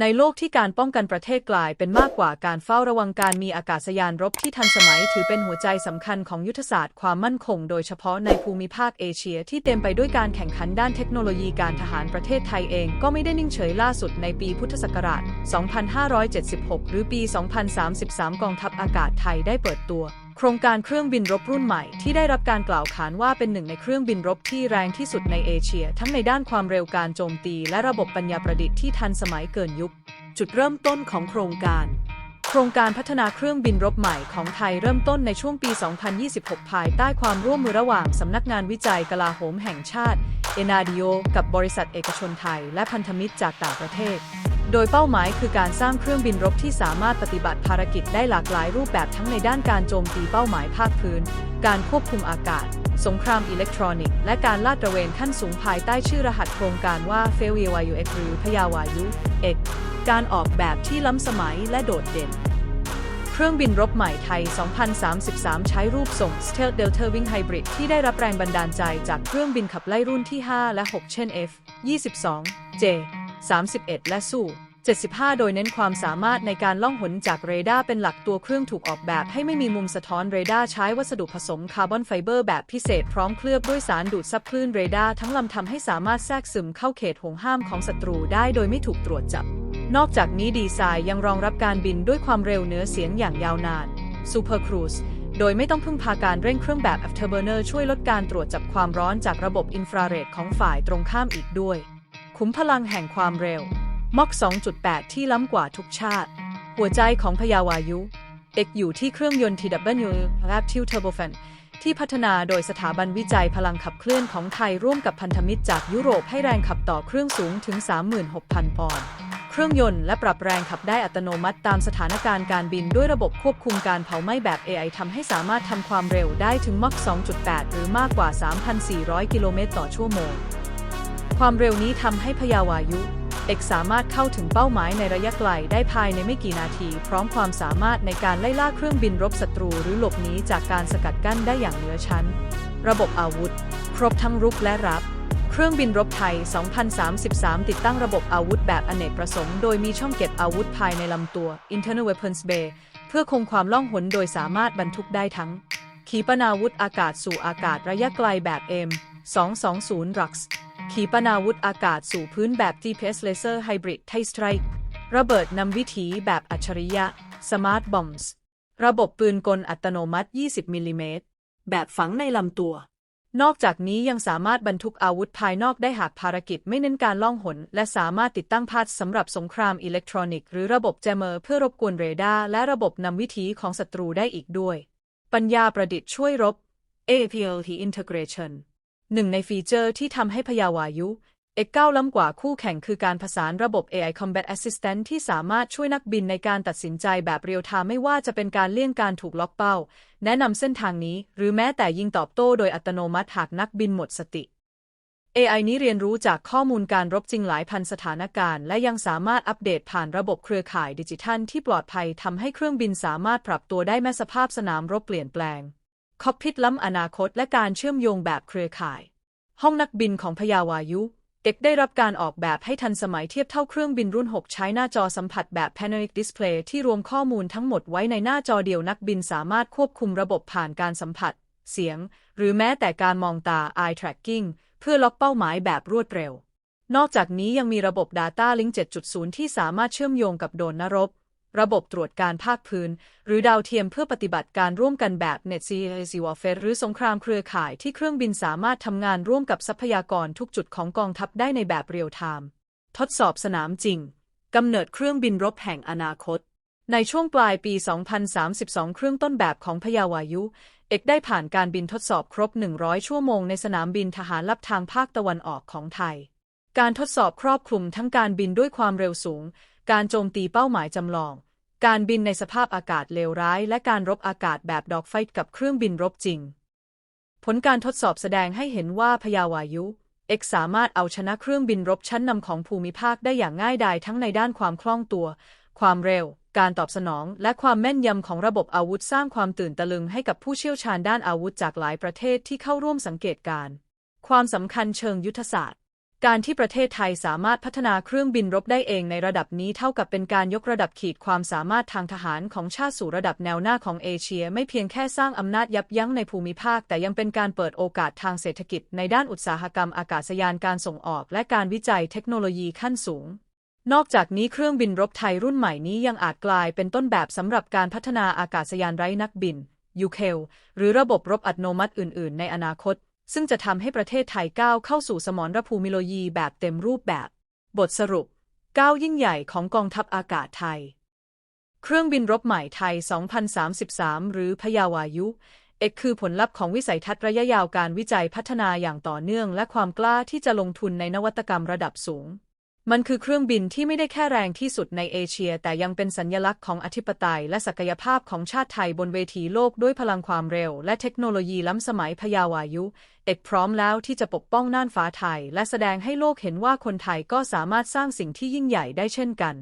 ในโลกที่การป้องกันประเทศกลายเป็นมากกว่าการเฝ้าระวังการมีอากาศยานรบที่ทันสมัยถือเป็นหัวใจสำคัญของยุทธศาสตร์ความมั่นคงโดยเฉพาะในภูมิภาคเอเชียที่เต็มไปด้วยการแข่งขันด้านเทคโนโลยีการทหารประเทศไทยเองก็ไม่ได้นิ่งเฉยล่าสุดในปีพุทธศักราช 2576 หรือปี 2033 กองทัพอากาศไทยได้เปิดตัว โครงการเครื่องบินรบรุ่นใหม่ที่ได้รับการกล่าวขานว่าเป็นหนึ่งในเครื่องบินรบที่แรงที่สุดในเอเชีย ทั้งในด้านความเร็วการโจมตีและระบบปัญญาประดิษฐ์ที่ทันสมัยเกินยุค จุดเริ่มต้นของโครงการ โครงการพัฒนาเครื่องบินรบใหม่ของไทยเริ่มต้นในช่วงปี 2026 ภายใต้ความร่วมมือระหว่างสำนักงานวิจัยกลาโหมแห่งชาติ เอนาดิโอ กับบริษัทเอกชนไทย และพันธมิตรจากต่างประเทศ โดยเป้าหมายคือการสร้างเครื่องบินรบที่สามารถปฏิบัติภารกิจได้หลากหลายรูปแบบทั้งในด้านการโจมตีเป้าหมายภาคพื้น การควบคุมอากาศ สงครามอิเล็กทรอนิกส์ และการลาดตระเวนขั้นสูงภายใต้ชื่อรหัสโครงการว่าเฟลเยวายูเอกหรือพยาวายุเอกการออกแบบที่ล้ำสมัยและโดดเด่น เครื่องบินรบใหม่ไทย 2033 ใช้รูปทรง Stealth Delta Wing Hybrid ที่ได้รับแรงบันดาลใจจากเครื่องบินขับไล่รุ่นที่ 5 และ 6 เช่น F 22 J 31 และสู้ 75 โดยเน้นความสามารถในการล่องหนจากเรดาร์เป็นหลักตัวเครื่องถูกออกแบบให้ไม่มีมุมสะท้อนเรดาร์ใช้วัสดุผสมคาร์บอนไฟเบอร์แบบพิเศษพร้อมเคลือบด้วยสารดูดซับคลื่นเรดาร์ทั้งลำทำให้สามารถแทรกซึมเข้าเขตห่วงห้ามของศัตรูได้โดยไม่ถูกตรวจจับ นอกจากนี้ดีไซน์ยังรองรับการบินด้วยความเร็วเหนือเสียงอย่างยาวนาน Super Cruise โดยไม่ต้องพึ่งพาการเร่งเครื่องแบบ Afterburner ช่วยลดการตรวจจับความร้อนจากระบบอินฟราเรดของฝ่ายตรงข้ามอีกด้วย ขุมพลังแห่งความเร็วม็อก 2.8 ที่ล้ำกว่าทุกชาติ หัวใจของพยาวายุ เอกอยู่ที่เครื่องยนต์ TW Raptive Turbofan ที่พัฒนาโดยสถาบันวิจัยพลังขับเคลื่อนของไทยร่วมกับพันธมิตรจากยุโรปให้แรงขับต่อเครื่องสูงถึง 36,000 ปอนด์ เครื่องยนต์และปรับแรงขับได้อัตโนมัติตามสถานการณ์การบินด้วยระบบควบคุมการเผาไหม้แบบ AI ทำให้สามารถทำความเร็วได้ถึงม็อก 2.8 หรือมากกว่า 3,400 กิโลเมตรต่อชั่วโมง ความเร็วนี้ทำให้พยาวายุเอกสามารถเข้าถึงเป้าหมายในระยะไกลได้ภายในไม่กี่นาที พร้อมความสามารถในการไล่ล่าเครื่องบินรบศัตรูหรือหลบหนีจากการสกัดกั้นได้อย่างเหนือชั้น ระบบอาวุธ ครบทั้งรุกและรับ เครื่องบินรบไทย 2033 ติดตั้งระบบอาวุธแบบอเนกประสงค์ โดยมีช่องเก็บอาวุธภายในลำตัว Internal Weapons Bay เพื่อคงความล่องหนโดยสามารถบรรทุกได้ทั้ง ขีปนาวุธอากาศสู่อากาศระยะไกลแบบ M 220 RUX ขีปนาวุธอากาศสู่พื้นแบบ GPS Laser Hybrid t i Strike ระเบิดนำวิถีแบบอัจฉริยะ Smart Bombs ระบบปืนกลอัตโนมัติ 20 มิลลิเมตร แบบฝังในลำตัว นอกจากนี้ยังสามารถบรรทุกอาวุธภายนอกได้หากภารกิจไม่เน้นการล่องหน และสามารถติดตั้งพาดสำหรับสงครามอิเล็กทรอนิกส์หรือระบบแจมเมอร์เพื่อรบกวนเรดาร์และระบบนำวิถีของศัตรูได้อีกด้วย ปัญญาประดิษฐ์ช่วยรบ APLT Integration หนึ่งในฟีเจอร์ที่ทำให้พยาวายุเอกก้าล้ำกว่าคู่แข่งคือการผสานระบบ AI Combat Assistant ที่สามารถช่วยนักบินในการตัดสินใจแบบเรียลไทม์ไม่ว่าจะเป็นการเลี่ยงการถูกล็อกเป้า แนะนำเส้นทางนี้ หรือแม้แต่ยิงตอบโต้โดยอัตโนมัติหากนักบินหมดสติ AI นี้เรียนรู้จากข้อมูลการรบจริงหลายพันสถานการณ์ และยังสามารถอัปเดตผ่านระบบเครือข่ายดิจิทัลที่ปลอดภัยทำให้เครื่องบินสามารถปรับตัวได้แม้สภาพสนามรบเปลี่ยนแปลง คอกพิทล้ำอนาคตและการเชื่อมโยงแบบเครือข่าย ห้องนักบินของพยาวายุเอกได้รับการออกแบบให้ทันสมัยเทียบเท่าเครื่องบินรุ่น 6 ใช้หน้าจอสัมผัสแบบ Panoramic Display ที่รวมข้อมูลทั้งหมดไว้ในหน้าจอเดียวนักบินสามารถควบคุมระบบผ่านการสัมผัส เสียง หรือแม้แต่การมองตา Eye Tracking เพื่อล็อกเป้าหมายแบบรวดเร็ว นอกจากนี้ยังมีระบบ Data Link 7.0 ที่สามารถเชื่อมโยงกับโดรนนรบ ระบบตรวจการภาคพื้น หรือดาวเทียมเพื่อปฏิบัติการร่วมกันแบบ Net Sea Warfare หรือสงครามเครือข่ายที่เครื่องบินสามารถทำงานร่วมกับทรัพยากรทุกจุดของกองทัพได้ในแบบเรียลไทม์ทดสอบสนามจริงกำเนิดเครื่องบินรบแห่งอนาคต ในช่วงปลายปี 2032 เครื่องต้นแบบของพยาวายุ เอกได้ผ่านการบินทดสอบครบ 100 ชั่วโมงในสนามบินทหารลับทางภาคตะวันออกของไทย การทดสอบครอบคลุมทั้งการบินด้วยความเร็วสูง การโจมตีเป้าหมายจำลอง การบินในสภาพอากาศเลวร้าย และการรบอากาศแบบดอกไฟกับเครื่องบินรบจริง ผลการทดสอบแสดงให้เห็นว่าพยาวายุเอกสามารถเอาชนะเครื่องบินรบชั้นนำของภูมิภาคได้อย่างง่ายดายทั้งในด้านความคล่องตัว ความเร็ว การตอบสนอง และความแม่นยำของระบบอาวุธสร้างความตื่นตะลึงให้กับผู้เชี่ยวชาญด้านอาวุธจากหลายประเทศที่เข้าร่วมสังเกตการณ์ความสำคัญเชิงยุทธศาสตร์ การที่ประเทศไทยสามารถพัฒนาเครื่องบินรบได้เองในระดับนี้เท่ากับเป็นการยกระดับขีดความสามารถทางทหารของชาติสู่ระดับแนวหน้าของเอเชีย ไม่เพียงแค่สร้างอำนาจยับยั้งในภูมิภาค แต่ยังเป็นการเปิดโอกาสทางเศรษฐกิจ ในด้านอุตสาหกรรมอากาศยานการส่งออก และการวิจัยเทคโนโลยีขั้นสูง นอกจากนี้เครื่องบินรบไทยรุ่นใหม่นี้ยังอาจกลายเป็นต้นแบบสำหรับการพัฒนาอากาศยานไร้นักบินยูเคลหรือระบบรบอัตโนมัติอื่น ๆ ในอนาคต ซึ่งจะทำให้ประเทศไทยก้าวเข้าสู่สมรภูมิโลยีแบบเต็มรูปแบบ บทสรุปก้าวยิ่งใหญ่ของกองทัพอากาศไทย เครื่องบินรบใหม่ไทย 2033 หรือพยาวายุ เอกคือผลลัพธ์ของวิสัยทัศน์ระยะยาวการวิจัยพัฒนาอย่างต่อเนื่อง และความกล้าที่จะลงทุนในนวัตกรรมระดับสูง มันคือเครื่องบินที่ไม่ได้แค่แรงที่สุดในเอเชีย แต่ยังเป็นสัญลักษณ์ของอธิปไตย และศักยภาพของชาติไทยบนเวทีโลกด้วยพลังความเร็ว และเทคโนโลยีล้ำสมัยพยาวายุ เอกพร้อมแล้วที่จะปกป้องน่านฟ้าไทย และแสดงให้โลกเห็นว่าคนไทยก็สามารถสร้างสิ่งที่ยิ่งใหญ่ได้เช่นกัน